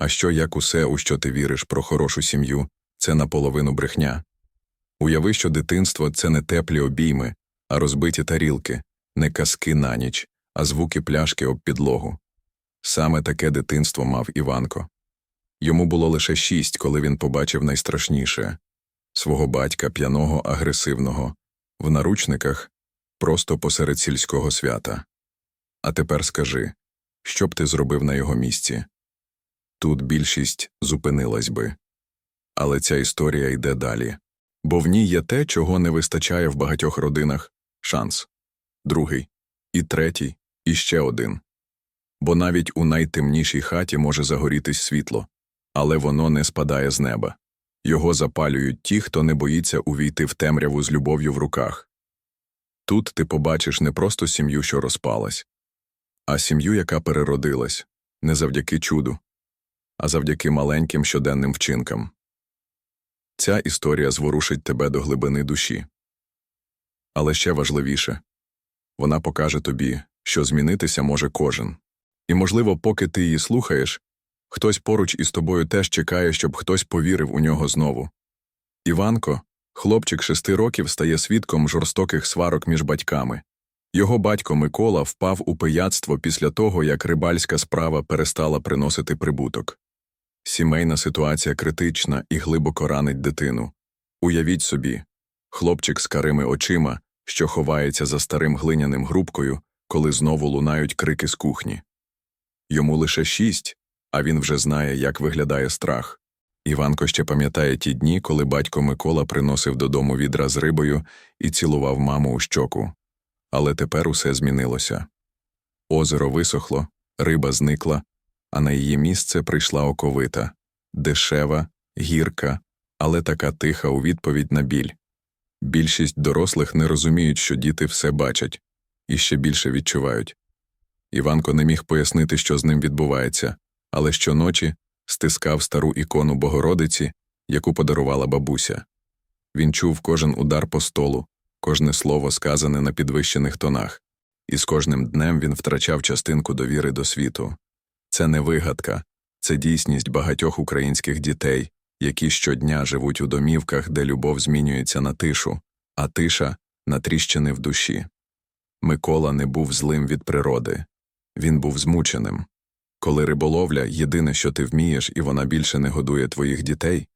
А що як усе, у що ти віриш про хорошу сім'ю, це наполовину брехня? Уяви, що дитинство це не теплі обійми, а розбиті тарілки, не казки на ніч, а звуки пляшки об підлогу. Саме таке дитинство мав Іванко. Йому було лише шість, коли він побачив найстрашніше свого батька п'яного агресивного, в наручниках, просто посеред сільського свята. А тепер скажи, що б ти зробив на його місці? Тут більшість зупинилась би. Але ця історія йде далі. Бо в ній є те, чого не вистачає в багатьох родинах шанс, другий, і третій, і ще один. Бо навіть у найтемнішій хаті може загорітись світло, але воно не спадає з неба. Його запалюють ті, хто не боїться увійти в темряву з любов'ю в руках. Тут ти побачиш не просто сім'ю, що розпалась, а сім'ю, яка переродилась не завдяки чуду, а завдяки маленьким щоденним вчинкам. Ця історія зворушить тебе до глибини душі. Але ще важливіше вона покаже тобі, що змінитися може кожен. І, можливо, поки ти її слухаєш, хтось поруч із тобою теж чекає, щоб хтось повірив у нього знову. Іванко, хлопчик шести років, стає свідком жорстоких сварок між батьками. Його батько Микола впав у пияцтво після того, як рибальська справа перестала приносити прибуток. Сімейна ситуація критична і глибоко ранить дитину. Уявіть собі, хлопчик з карими очима, що ховається за старим глиняним грубкою, коли знову лунають крики з кухні. Йому лише шість, а він вже знає, як виглядає страх. Іванко ще пам'ятає ті дні, коли батько Микола приносив додому відра з рибою і цілував маму у щоку. Але тепер усе змінилося. Озеро висохло, риба зникла, а на її місце прийшла оковита, дешева, гірка, але така тиха у відповідь на біль. Більшість дорослих не розуміють, що діти все бачать і ще більше відчувають. Іванко не міг пояснити, що з ним відбувається, але щоночі стискав стару ікону Богородиці, яку подарувала бабуся. Він чув кожен удар по столу, кожне слово сказане на підвищених тонах, і з кожним днем він втрачав частинку довіри до світу. Це не вигадка, це дійсність багатьох українських дітей, які щодня живуть у домівках, де любов змінюється на тишу, а тиша на тріщини в душі. Микола не був злим від природи, він був змученим. Коли риболовля єдине, що ти вмієш, і вона більше не годує твоїх дітей,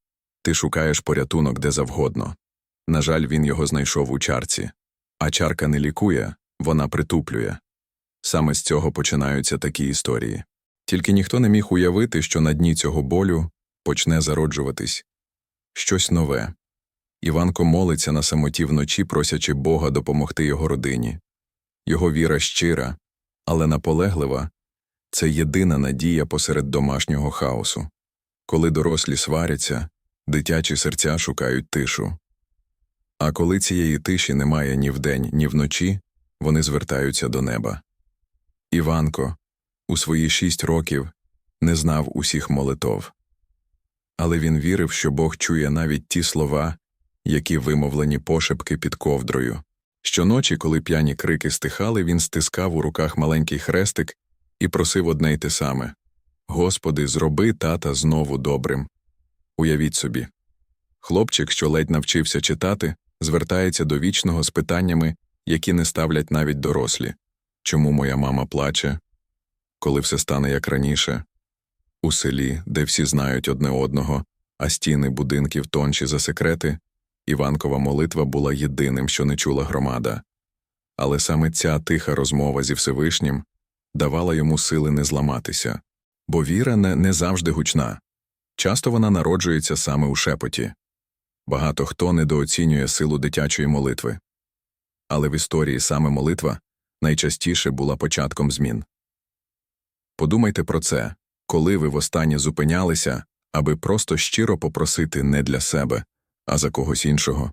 ти шукаєш порятунок де завгодно. На жаль, він його знайшов у чарці, а чарка не лікує, вона притуплює. Саме з цього починаються такі історії. Тільки ніхто не міг уявити, що на дні цього болю почне зароджуватись щось нове. Іванко молиться на самоті вночі, просячи Бога допомогти його родині. Його віра щира, але наполеглива це єдина надія посеред домашнього хаосу. Коли дорослі сваряться, дитячі серця шукають тишу. А коли цієї тиші немає ні вдень, ні вночі, вони звертаються до неба. Іванко, у свої шість років не знав усіх молитов. Але він вірив, що Бог чує навіть ті слова, які вимовлені пошепки під ковдрою. Щоночі, коли п'яні крики стихали, він стискав у руках маленький хрестик і просив одне й те саме Господи, зроби тата знову добрим. Уявіть собі. Хлопчик, що ледь навчився читати, звертається до вічного з питаннями, які не ставлять навіть дорослі чому моя мама плаче, коли все стане як раніше, у селі, де всі знають одне одного, а стіни будинків тонші за секрети, Іванкова молитва була єдиним, що не чула громада. Але саме ця тиха розмова зі Всевишнім давала йому сили не зламатися, бо віра не, не завжди гучна. Часто вона народжується саме у шепоті. Багато хто недооцінює силу дитячої молитви. Але в історії саме молитва найчастіше була початком змін. Подумайте про це, коли ви востаннє зупинялися, аби просто щиро попросити не для себе, а за когось іншого.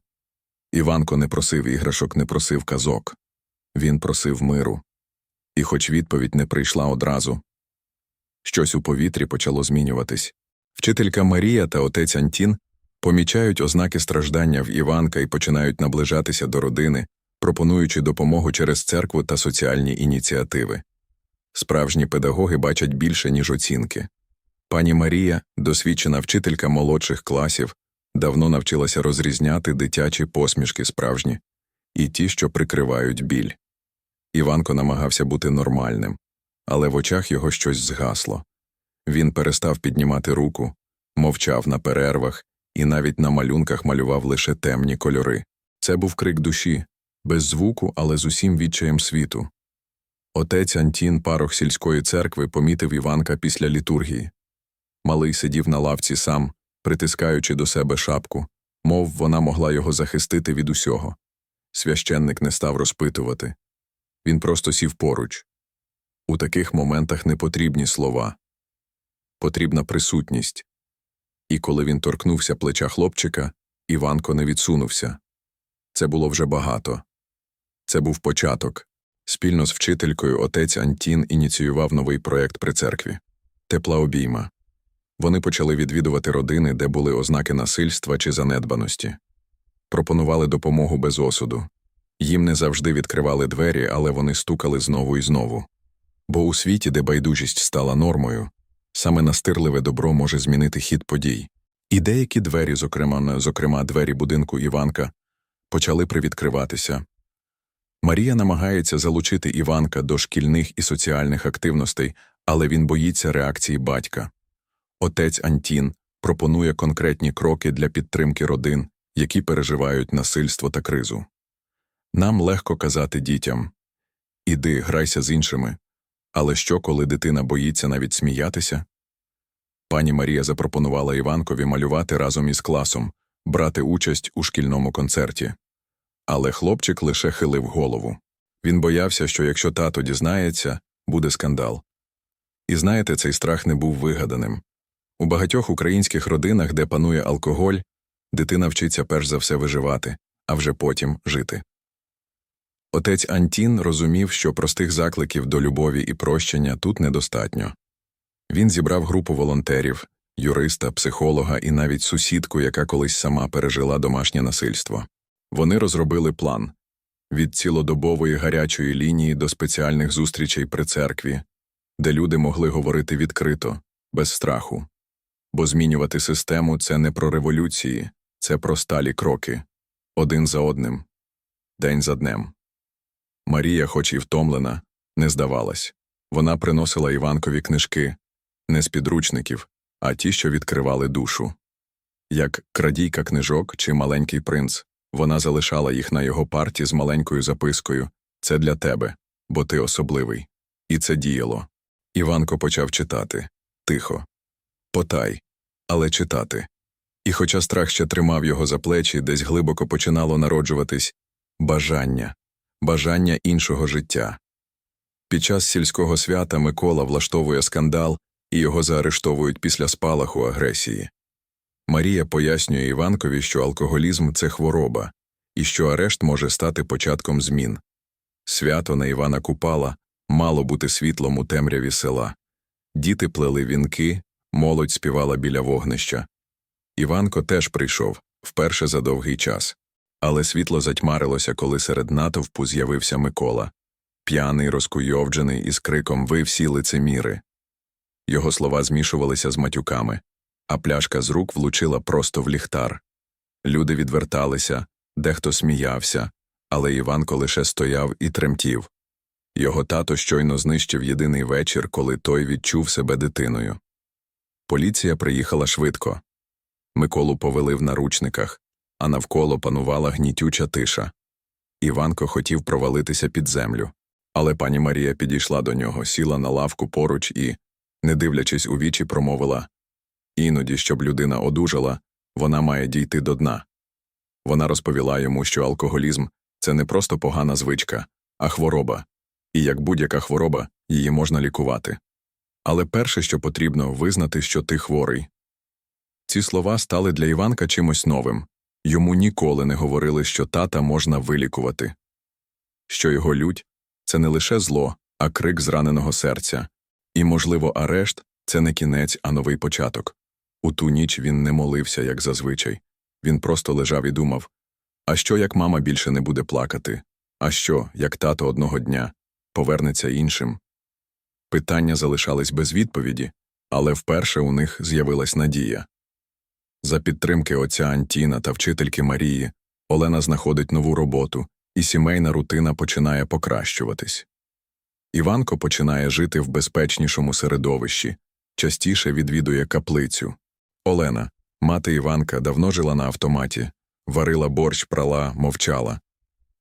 Іванко не просив іграшок, не просив казок він просив миру. І, хоч відповідь не прийшла одразу, щось у повітрі почало змінюватись. Вчителька Марія та отець Антін помічають ознаки страждання в Іванка і починають наближатися до родини, пропонуючи допомогу через церкву та соціальні ініціативи. Справжні педагоги бачать більше, ніж оцінки. Пані Марія, досвідчена вчителька молодших класів, давно навчилася розрізняти дитячі посмішки справжні і ті, що прикривають біль. Іванко намагався бути нормальним, але в очах його щось згасло. Він перестав піднімати руку, мовчав на перервах і навіть на малюнках малював лише темні кольори. Це був крик душі, без звуку, але з усім відчаєм світу. Отець Антін, парох сільської церкви, помітив Іванка після літургії. Малий сидів на лавці сам, притискаючи до себе шапку, мов вона могла його захистити від усього. Священник не став розпитувати. Він просто сів поруч. У таких моментах не потрібні слова. Потрібна присутність. І коли він торкнувся плеча хлопчика, Іванко не відсунувся. Це було вже багато. Це був початок. Спільно з вчителькою отець Антін ініціював новий проєкт при церкві Тепла обійма. Вони почали відвідувати родини, де були ознаки насильства чи занедбаності. Пропонували допомогу без осуду. Їм не завжди відкривали двері, але вони стукали знову і знову. Бо у світі, де байдужість стала нормою, саме настирливе добро може змінити хід подій. І деякі двері, зокрема, зокрема двері будинку Іванка, почали привідкриватися. Марія намагається залучити Іванка до шкільних і соціальних активностей, але він боїться реакції батька. Отець Антін пропонує конкретні кроки для підтримки родин, які переживають насильство та кризу. Нам легко казати дітям іди, грайся з іншими. Але що, коли дитина боїться навіть сміятися? Пані Марія запропонувала Іванкові малювати разом із класом, брати участь у шкільному концерті. Але хлопчик лише хилив голову. Він боявся, що якщо тато дізнається, буде скандал. І знаєте, цей страх не був вигаданим. У багатьох українських родинах, де панує алкоголь, дитина вчиться перш за все виживати, а вже потім жити. Отець Антін розумів, що простих закликів до любові і прощення тут недостатньо. Він зібрав групу волонтерів, юриста, психолога і навіть сусідку, яка колись сама пережила домашнє насильство. Вони розробили план від цілодобової гарячої лінії до спеціальних зустрічей при церкві, де люди могли говорити відкрито, без страху. Бо змінювати систему це не про революції, це про сталі кроки один за одним, день за днем. Марія, хоч і втомлена, не здавалась. Вона приносила Іванкові книжки не з підручників, а ті, що відкривали душу. Як крадійка книжок чи маленький принц, вона залишала їх на його парті з маленькою запискою Це для тебе, бо ти особливий. І це діяло. Іванко почав читати тихо, потай, але читати. І хоча страх ще тримав його за плечі, десь глибоко починало народжуватись бажання бажання іншого життя. Під час сільського свята Микола влаштовує скандал і його заарештовують після спалаху агресії. Марія пояснює Іванкові, що алкоголізм це хвороба, і що арешт може стати початком змін. Свято на Івана Купала мало бути світлом у темряві села. Діти плели вінки, молодь співала біля вогнища. Іванко теж прийшов вперше за довгий час. Але світло затьмарилося, коли серед натовпу з'явився Микола, п'яний, розкуйовджений із криком Ви всі лицеміри. Його слова змішувалися з матюками, а пляшка з рук влучила просто в ліхтар. Люди відверталися, дехто сміявся, але Іванко лише стояв і тремтів. Його тато щойно знищив єдиний вечір, коли той відчув себе дитиною. Поліція приїхала швидко. Миколу повели в наручниках а навколо панувала гнітюча тиша. Іванко хотів провалитися під землю, але пані Марія підійшла до нього, сіла на лавку поруч і, не дивлячись у вічі, промовила іноді, щоб людина одужала, вона має дійти до дна. Вона розповіла йому, що алкоголізм це не просто погана звичка, а хвороба, і як будь-яка хвороба, її можна лікувати. Але перше, що потрібно, визнати, що ти хворий. Ці слова стали для Іванка чимось новим. Йому ніколи не говорили, що тата можна вилікувати, що його лють це не лише зло, а крик зраненого серця, і, можливо, арешт це не кінець, а новий початок. У ту ніч він не молився, як зазвичай. Він просто лежав і думав а що, як мама більше не буде плакати? А що, як тато одного дня повернеться іншим? Питання залишались без відповіді, Але вперше у них з'явилась надія. За підтримки отця Антіна та вчительки Марії Олена знаходить нову роботу, і сімейна рутина починає покращуватись. Іванко починає жити в безпечнішому середовищі, частіше відвідує каплицю. Олена, мати Іванка, давно жила на автоматі, варила борщ, прала, мовчала.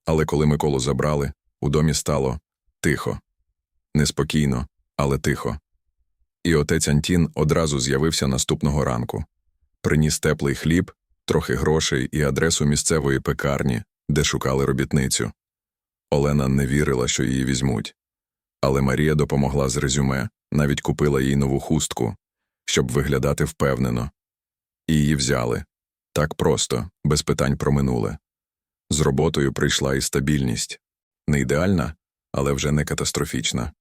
Але коли Миколу забрали, у домі стало тихо. Неспокійно, але тихо. І отець Антін одразу з'явився наступного ранку. Приніс теплий хліб, трохи грошей і адресу місцевої пекарні, де шукали робітницю. Олена не вірила, що її візьмуть. Але Марія допомогла з резюме, навіть купила їй нову хустку, щоб виглядати впевнено. І її взяли. Так просто, без питань про минуле. З роботою прийшла і стабільність. Не ідеальна, але вже не катастрофічна.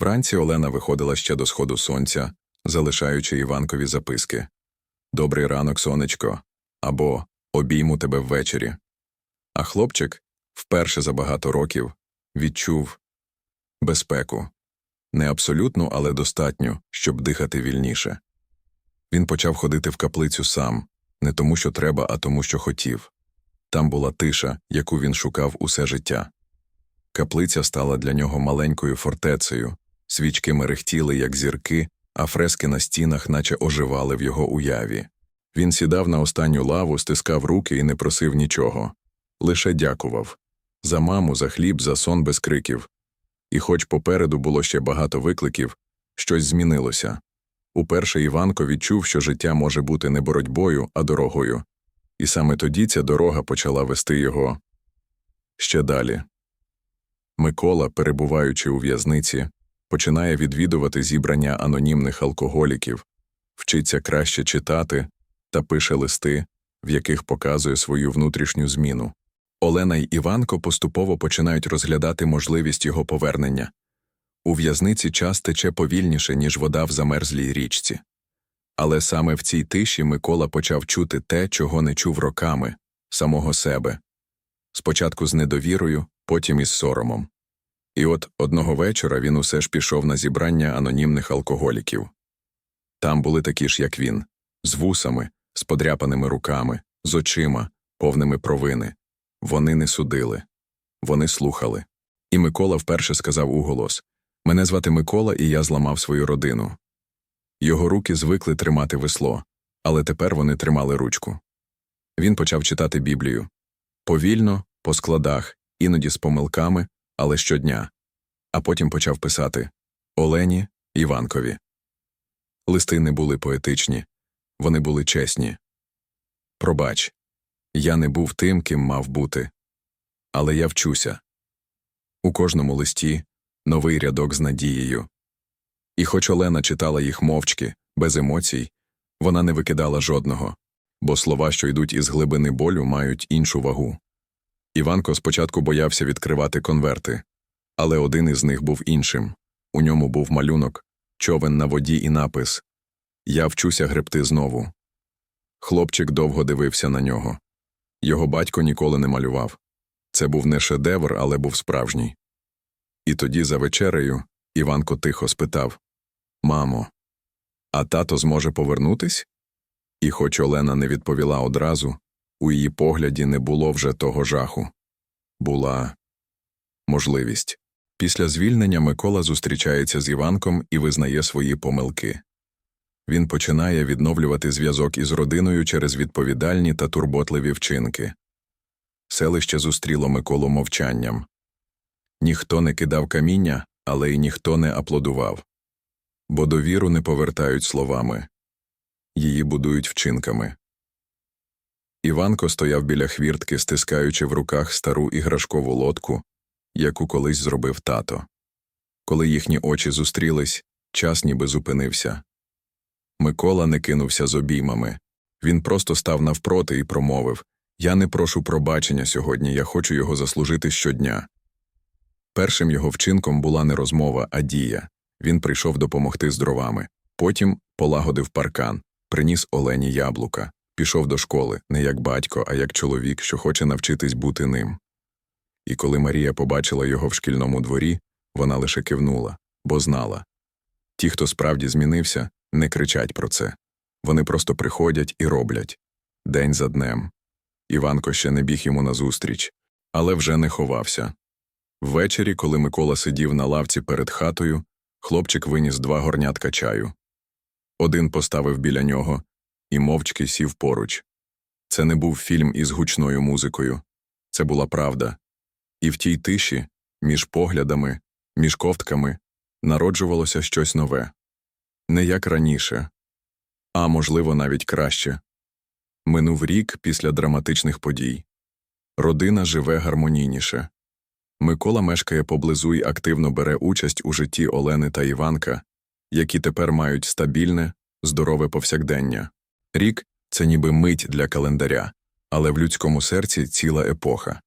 Вранці Олена виходила ще до сходу сонця, залишаючи Іванкові записки Добрий ранок, сонечко, або Обійму тебе ввечері. А хлопчик вперше за багато років відчув безпеку не абсолютну, але достатню, щоб дихати вільніше. Він почав ходити в каплицю сам, не тому, що треба, а тому, що хотів. Там була тиша, яку він шукав усе життя. Каплиця стала для нього маленькою фортецею, свічки мерехтіли, як зірки, а фрески на стінах наче оживали в його уяві. Він сідав на останню лаву, стискав руки і не просив нічого. Лише дякував за маму, за хліб, за сон без криків. І хоч попереду було ще багато викликів, щось змінилося. Уперше Іванко відчув, що життя може бути не боротьбою, а дорогою. І саме тоді ця дорога почала вести його ще далі. Микола, перебуваючи у в'язниці, починає відвідувати зібрання анонімних алкоголіків, вчиться краще читати та пише листи, в яких показує свою внутрішню зміну. Олена й Іванко поступово починають розглядати можливість його повернення. У в'язниці час тече повільніше, ніж вода в замерзлій річці. Але саме в цій тиші Микола почав чути те, чого не чув роками самого себе спочатку з недовірою, потім із соромом. І от одного вечора він усе ж пішов на зібрання анонімних алкоголіків. Там були такі ж, як він, з вусами, з подряпаними руками, з очима, повними провини. Вони не судили, вони слухали. І Микола вперше сказав уголос Мене звати Микола, і я зламав свою родину. Його руки звикли тримати весло, але тепер вони тримали ручку. Він почав читати Біблію повільно, по складах, іноді з помилками, але щодня, а потім почав писати Олені Іванкові. Листи не були поетичні, вони були чесні. Пробач, я не був тим, ким мав бути. Але я вчуся. У кожному листі новий рядок з надією. І хоч Олена читала їх мовчки, без емоцій, вона не викидала жодного, бо слова, що йдуть із глибини болю, мають іншу вагу. Іванко спочатку боявся відкривати конверти, але один із них був іншим. У ньому був малюнок, човен на воді і напис Я вчуся гребти знову. Хлопчик довго дивився на нього. Його батько ніколи не малював. Це був не шедевр, але був справжній. І тоді, за вечерею, Іванко тихо спитав Мамо, а тато зможе повернутись? І хоч Олена не відповіла одразу, у її погляді не було вже того жаху. Була можливість. Після звільнення Микола зустрічається з Іванком і визнає свої помилки. Він починає відновлювати зв'язок із родиною через відповідальні та турботливі вчинки. Селище зустріло Миколу мовчанням. Ніхто не кидав каміння, але й ніхто не аплодував. Бо довіру не повертають словами її будують вчинками. Іванко стояв біля хвіртки, стискаючи в руках стару іграшкову лодку, яку колись зробив тато. Коли їхні очі зустрілись, час ніби зупинився. Микола не кинувся з обіймами. Він просто став навпроти і промовив Я не прошу пробачення сьогодні, я хочу його заслужити щодня. Першим його вчинком була не розмова, а дія. Він прийшов допомогти з дровами. Потім полагодив паркан, приніс Олені яблука, пішов до школи, не як батько, а як чоловік, що хоче навчитись бути ним. І коли Марія побачила його в шкільному дворі, вона лише кивнула, бо знала ті, хто справді змінився, не кричать про це. Вони просто приходять і роблять день за днем. Іванко ще не біг йому назустріч, але вже не ховався. Ввечері, коли Микола сидів на лавці перед хатою, хлопчик виніс два горнятка чаю. Один поставив біля нього і мовчки сів поруч. Це не був фільм із гучною музикою. Це була правда. І в тій тиші, між поглядами, між ковтками, народжувалося щось нове. Не як раніше, а можливо, навіть краще. Минув рік після драматичних подій. Родина живе гармонійніше. Микола мешкає поблизу і активно бере участь у житті Олени та Іванка, які тепер мають стабільне, здорове повсякдення. Рік це ніби мить для календаря, але в людському серці ціла епоха.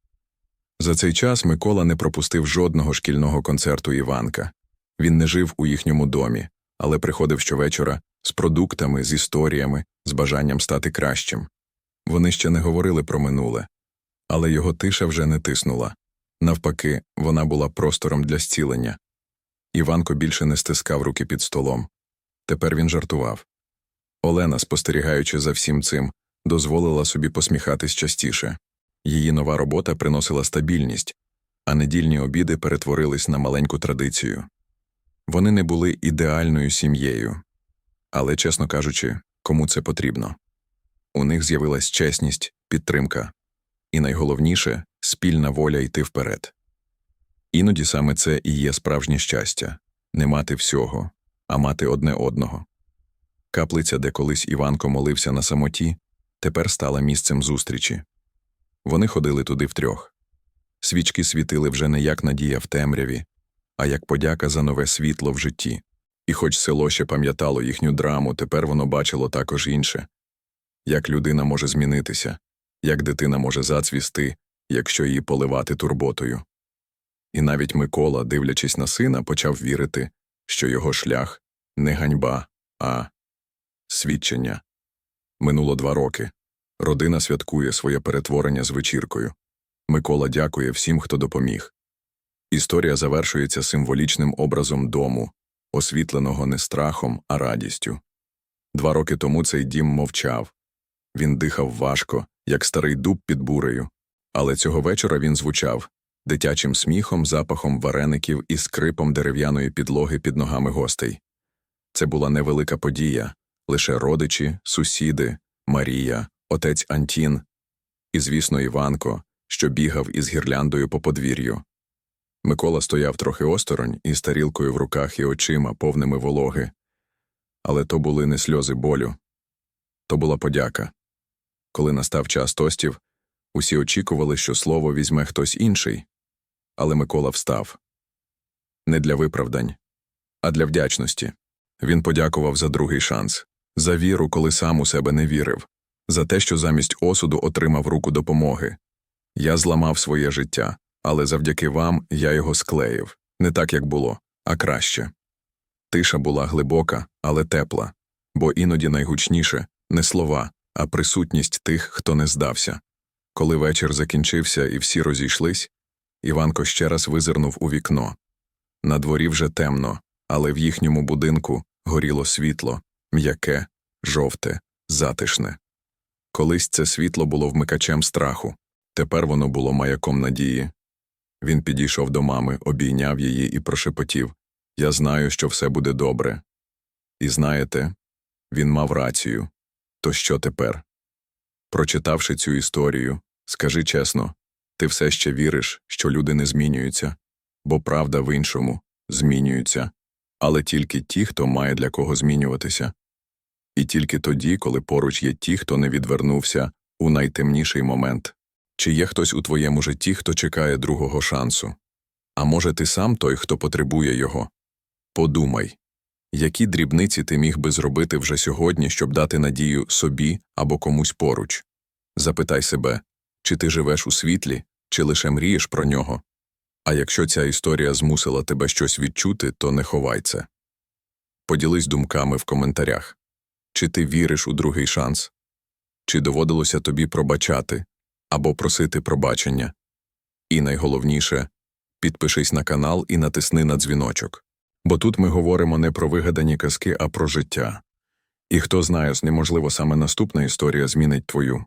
За цей час Микола не пропустив жодного шкільного концерту Іванка. Він не жив у їхньому домі, але приходив щовечора з продуктами, з історіями, з бажанням стати кращим. Вони ще не говорили про минуле, але його тиша вже не тиснула. Навпаки, вона була простором для зцілення. Іванко більше не стискав руки під столом. Тепер він жартував. Олена, спостерігаючи за всім цим, дозволила собі посміхатись частіше. Її нова робота приносила стабільність, а недільні обіди перетворились на маленьку традицію. Вони не були ідеальною сім'єю, але, чесно кажучи, кому це потрібно. У них з'явилась чесність, підтримка і, найголовніше, спільна воля йти вперед. Іноді саме це і є справжнє щастя не мати всього, а мати одне одного. Каплиця, де колись Іванко молився на самоті, тепер стала місцем зустрічі. Вони ходили туди втрьох. Свічки світили вже не як надія в темряві, а як подяка за нове світло в житті. І хоч село ще пам'ятало їхню драму, тепер воно бачило також інше як людина може змінитися, як дитина може зацвісти, якщо її поливати турботою. І навіть Микола, дивлячись на сина, почав вірити, що його шлях не ганьба, а свідчення. Минуло два роки. Родина святкує своє перетворення з вечіркою. Микола дякує всім, хто допоміг. Історія завершується символічним образом дому, освітленого не страхом, а радістю. Два роки тому цей дім мовчав. Він дихав важко, як старий дуб під бурею, але цього вечора він звучав дитячим сміхом, запахом вареників і скрипом дерев'яної підлоги під ногами гостей. Це була невелика подія лише родичі, сусіди, Марія, отець Антін і, звісно, Іванко, що бігав із гірляндою по подвір'ю. Микола стояв трохи осторонь із тарілкою в руках і очима, повними вологи. Але то були не сльози болю, то була подяка. Коли настав час тостів, усі очікували, що слово візьме хтось інший. Але Микола встав не для виправдань, а для вдячності. Він подякував за другий шанс, за віру, коли сам у себе не вірив, за те, що замість осуду отримав руку допомоги. Я зламав своє життя, але завдяки вам я його склеїв не так, як було, а краще. Тиша була глибока, але тепла, бо іноді найгучніше не слова, а присутність тих, хто не здався. Коли вечір закінчився і всі розійшлись, Іванко ще раз визирнув у вікно. На дворі вже темно, але в їхньому будинку горіло світло, м'яке, жовте, затишне. Колись це світло було вмикачем страху, тепер воно було маяком надії. Він підійшов до мами, обійняв її і прошепотів Я знаю, що все буде добре. І знаєте, він мав рацію. То що тепер? Прочитавши цю історію, скажи чесно, ти все ще віриш, що люди не змінюються, бо правда в іншому змінюється, але тільки ті, хто має для кого змінюватися. І тільки тоді, коли поруч є ті, хто не відвернувся у найтемніший момент. Чи є хтось у твоєму житті, хто чекає другого шансу? А може, ти сам той, хто потребує його? Подумай, які дрібниці ти міг би зробити вже сьогодні, щоб дати надію собі або комусь поруч? Запитай себе, чи ти живеш у світлі, чи лише мрієш про нього? А якщо ця історія змусила тебе щось відчути, то не ховай це. Поділись думками в коментарях. Чи ти віриш у другий шанс? Чи доводилося тобі пробачати або просити пробачення? І найголовніше підпишись на канал і натисни на дзвіночок. Бо тут ми говоримо не про вигадані казки, а про життя, І хто знає, неможливо саме наступна історія змінить твою.